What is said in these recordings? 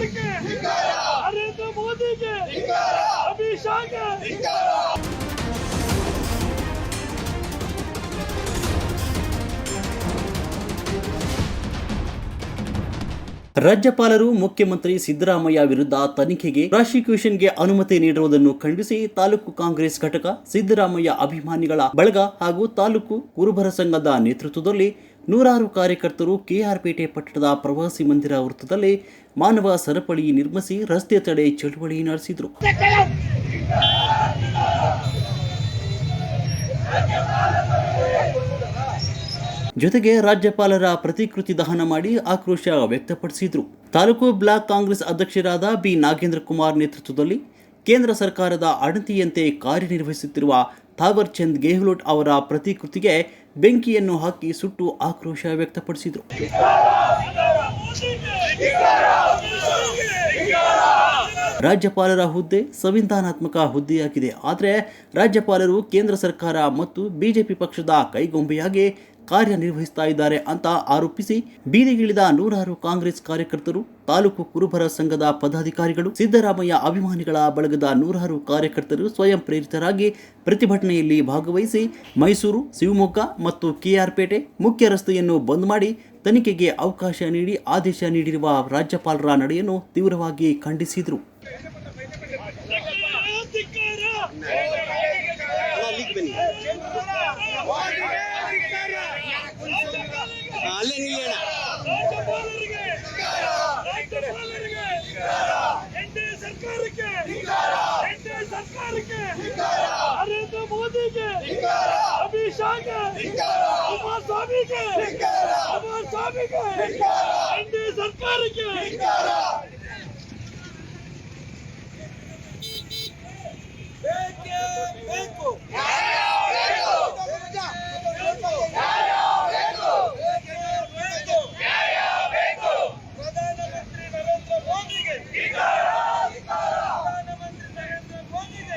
ಸರ್ಕಾರಕ್ಕೆ, ನರೇಂದ್ರ ಮೋದಿಗೆ ಅಭಿಷೇಕ ರಾಜ್ಯಪಾಲರು, ಮುಖ್ಯಮಂತ್ರಿ ಸಿದ್ದರಾಮಯ್ಯ ವಿರುದ್ಧ ತನಿಖೆಗೆ ಪ್ರಾಸಿಕ್ಯೂಷನ್ಗೆ ಅನುಮತಿ ನೀಡಿರುವುದನ್ನು ಖಂಡಿಸಿ ತಾಲೂಕು ಕಾಂಗ್ರೆಸ್ ಘಟಕ ಸಿದ್ದರಾಮಯ್ಯ ಅಭಿಮಾನಿಗಳ ಬಳಗ ಹಾಗೂ ತಾಲೂಕು ಕುರುಬರ ಸಂಘದ ನೇತೃತ್ವದಲ್ಲಿ ನೂರಾರು ಕಾರ್ಯಕರ್ತರು ಕೆಆರ್ಪೇಟೆ ಪಟ್ಟಣದ ಪ್ರವಾಸಿ ಮಂದಿರ ವೃತ್ತದಲ್ಲಿ ಮಾನವ ಸರಪಳಿ ನಿರ್ಮಿಸಿ ರಸ್ತೆ ತಡೆ ಚಳುವಳಿ ನಡೆಸಿದರು. ಜೊತೆಗೆ ರಾಜ್ಯಪಾಲರ ಪ್ರತಿಕೃತಿ ದಹನ ಮಾಡಿ ಆಕ್ರೋಶ ವ್ಯಕ್ತಪಡಿಸಿದರು. ತಾಲೂಕು ಬ್ಲಾಕ್ ಕಾಂಗ್ರೆಸ್ ಅಧ್ಯಕ್ಷರಾದ ಬಿ ನಾಗೇಂದ್ರ ಕುಮಾರ್ ನೇತೃತ್ವದಲ್ಲಿ ಕೇಂದ್ರ ಸರ್ಕಾರದ ಅಣತಿಯಂತೆ ಕಾರ್ಯನಿರ್ವಹಿಸುತ್ತಿರುವ ಥಾವರ್ ಚಂದ್ ಗೆಹ್ಲೋಟ್ ಅವರ ಪ್ರತಿಕೃತಿಗೆ ಬೆಂಕಿಯನ್ನು ಹಾಕಿ ಸುಟ್ಟು ಆಕ್ರೋಶ ವ್ಯಕ್ತಪಡಿಸಿದರು. ರಾಜ್ಯಪಾಲರ ಹುದ್ದೆ ಸಂವಿಧಾನಾತ್ಮಕ ಹುದ್ದೆಯಾಗಿದೆ. ಆದರೆ ರಾಜ್ಯಪಾಲರು ಕೇಂದ್ರ ಸರ್ಕಾರ ಮತ್ತು ಬಿಜೆಪಿ ಪಕ್ಷದ ಕೈಗೊಂಬೆಯಾಗಿ ಕಾರ್ಯನಿರ್ವಹಿಸ್ತಾ ಇದ್ದಾರೆ ಅಂತ ಆರೋಪಿಸಿ ಬೀದಿಗಿಳಿದ ನೂರಾರು ಕಾಂಗ್ರೆಸ್ ಕಾರ್ಯಕರ್ತರು, ತಾಲೂಕು ಕುರುಬರ ಸಂಘದ ಪದಾಧಿಕಾರಿಗಳು, ಸಿದ್ದರಾಮಯ್ಯ ಅಭಿಮಾನಿಗಳ ಬಳಗದ ನೂರಾರು ಕಾರ್ಯಕರ್ತರು ಸ್ವಯಂ ಪ್ರೇರಿತರಾಗಿ ಪ್ರತಿಭಟನೆಯಲ್ಲಿ ಭಾಗವಹಿಸಿ ಮೈಸೂರು, ಶಿವಮೊಗ್ಗ ಮತ್ತು ಕೆಆರ್ಪೇಟೆ ಮುಖ್ಯ ರಸ್ತೆಯನ್ನು ಬಂದ್ ಮಾಡಿ ತನಿಖೆಗೆ ಅವಕಾಶ ನೀಡಿ ಆದೇಶ ನೀಡಿರುವ ರಾಜ್ಯಪಾಲರ ನಡೆಯನ್ನು ತೀವ್ರವಾಗಿ ಖಂಡಿಸಿದರು. ಅಲ್ಲೇ ನಿಲ್ಲೋಣ ಸರ್ಕಾರಕ್ಕೆ ನರೇಂದ್ರ ಮೋದಿಗೆ ಅಮಿತ್ ಶಾಗೆ ಕುಮಾರಸ್ವಾಮಿಗೆ ಕುಮಾರಸ್ವಾಮಿಗೆ ಎನ್ಡಿಎ ಸರ್ಕಾರಕ್ಕೆ ಬೇಕೇ ಬೇಕು ಪ್ರಧಾನಮಂತ್ರಿ ನರೇಂದ್ರ ಮೋದಿಗೆ ಪ್ರಧಾನಮಂತ್ರಿ ನರೇಂದ್ರ ಮೋದಿಗೆ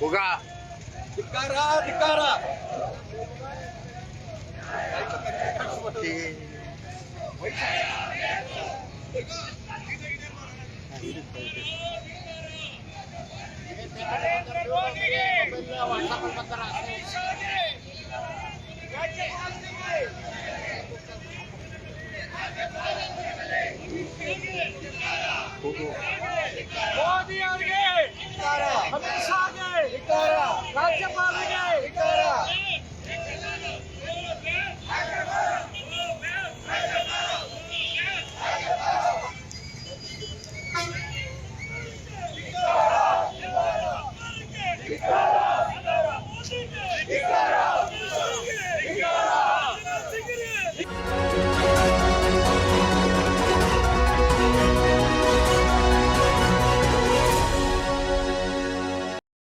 होगा धिकारा